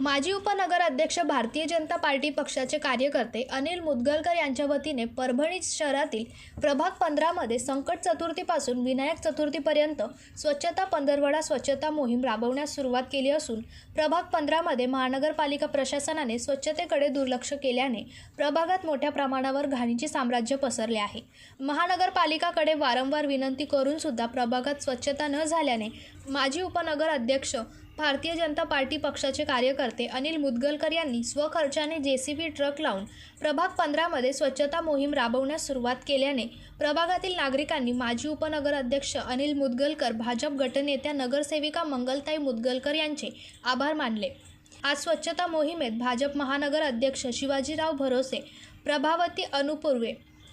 माजी उपनगर अध्यक्ष भारतीय जनता पार्टी पक्षाचे कार्यकर्ते अनिल मुदगलकर यांच्या वतीने परभणी शहरातील प्रभाग पंधरामध्ये संकट चतुर्थीपासून विनायक चतुर्थीपर्यंत स्वच्छता पंधरवडा स्वच्छता मोहीम राबवण्यास सुरुवात केली असून प्रभाग पंधरामध्ये महानगरपालिका प्रशासनाने स्वच्छतेकडे दुर्लक्ष केल्याने प्रभागात मोठ्या प्रमाणावर घाणीचे साम्राज्य पसरले आहे. महानगरपालिकाकडे वारंवार विनंती करून सुद्धा प्रभागात स्वच्छता न झाल्याने माजी उपनगर अध्यक्ष भारतीय जनता पार्टी पक्षाचे कार्यकर्ते अनिल मुदगलकर यांनी स्वखर्चाने जेसीबी ट्रक लावून प्रभाग पंधरामध्ये स्वच्छता मोहीम राबवण्यास सुरुवात केल्याने प्रभागातील नागरिकांनी माजी उपनगर अध्यक्ष अनिल मुदगलकर भाजप गटनेत्या नगरसेविका मंगलताई मुदगलकर यांचे आभार मानले. आज स्वच्छता मोहिमेत भाजप महानगर अध्यक्ष शिवाजीराव भरोसे प्रभावती अनुपूर्वे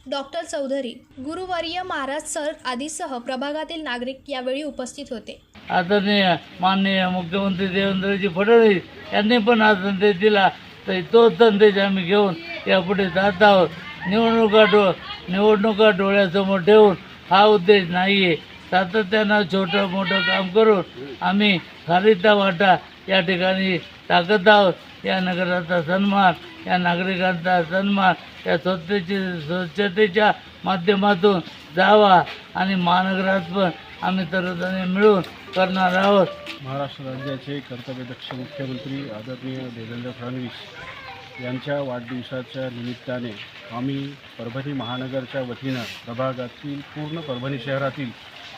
डॉक्टर चौधरी गुरुवर्य महाराज सर आदीसह प्रभागातील नागरिक यावेळी उपस्थित होते. आदरणीय माननीय मुख्यमंत्री देवेंद्रजी फडणवीस यांनी पण हा संदेश दिला तर तो संदेश आम्ही घेऊन यापुढे जात आहोत. निवडणुका डो निवडणुका डोळ्यासमोर ठेवून हा उद्देश नाही आहे सातत्यानं छोटं मोठं काम करून आम्ही खारिता वाटा या ठिकाणी टाकत आहोत. या नगराचा सन्मान या नागरिकांचा सन्मान या स्वच्छतेची स्वच्छतेच्या माध्यमातून जावा आणि महानगरात पण आम्ही सर्वजण मिळून करणार आहोत. महाराष्ट्र राज्याचे कर्तव्यदक्ष मुख्यमंत्री आदरणीय देवेंद्र फडणवीस यांच्या वाढदिवसाच्या निमित्ताने आम्ही परभणी महानगरच्या वतीनं प्रभागातील पूर्ण परभणी शहरातील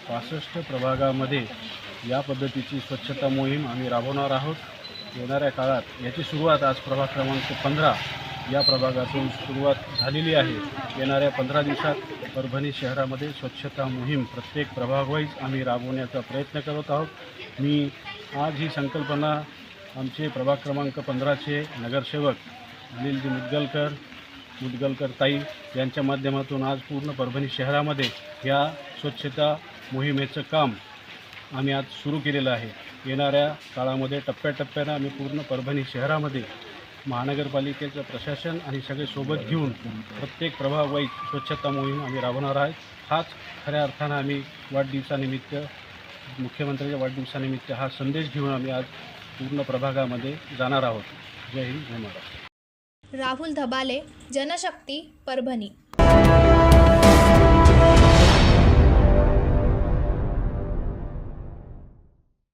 पासष्ट प्रभागामध्ये या पद्धतीची स्वच्छता मोहीम आम्ही राबवणार आहोत. येणाऱ्या काळात याची सुरुवात आज प्रभाग क्रमांक पंधरा या प्रभागातून सुरुवात झालेली आहे. येणाऱ्या पंधरा दिवसात परभणी शहरामध्ये स्वच्छता मोहीम प्रत्येक प्रभागवाईज आम्ही राबवण्याचा प्रयत्न करत आहोत. मी आज ही संकल्पना आमचे प्रभाग क्रमांक पंधराचे नगरसेवक अनिलजी मुदगलकर मुदगलकर ताई यांच्या माध्यमातून आज पूर्ण परभणी शहरामध्ये या स्वच्छता मोहिमेचं काम आम्ही आज सुरू केलेलं आहे. येणाऱ्या काळामध्ये टप्प्याटप्प्यानं आम्ही पूर्ण परभणी शहरामध्ये महानगरपालिकेचं प्रशासन आणि सगळे सोबत घेऊन प्रत्येक प्रभागवाईज स्वच्छता मोहीम आम्ही राबवणार आहे. हाच खऱ्या अर्थानं आम्ही वाढदिवसानिमित्त मुख्यमंत्र्यांच्या वाढदिवसानिमित्त हा संदेश घेऊन आम्ही आज पूर्ण प्रभागामध्ये जाणार आहोत. जय हिंद जय महाराष्ट्र. राहुल धबाले जनशक्ती परभणी.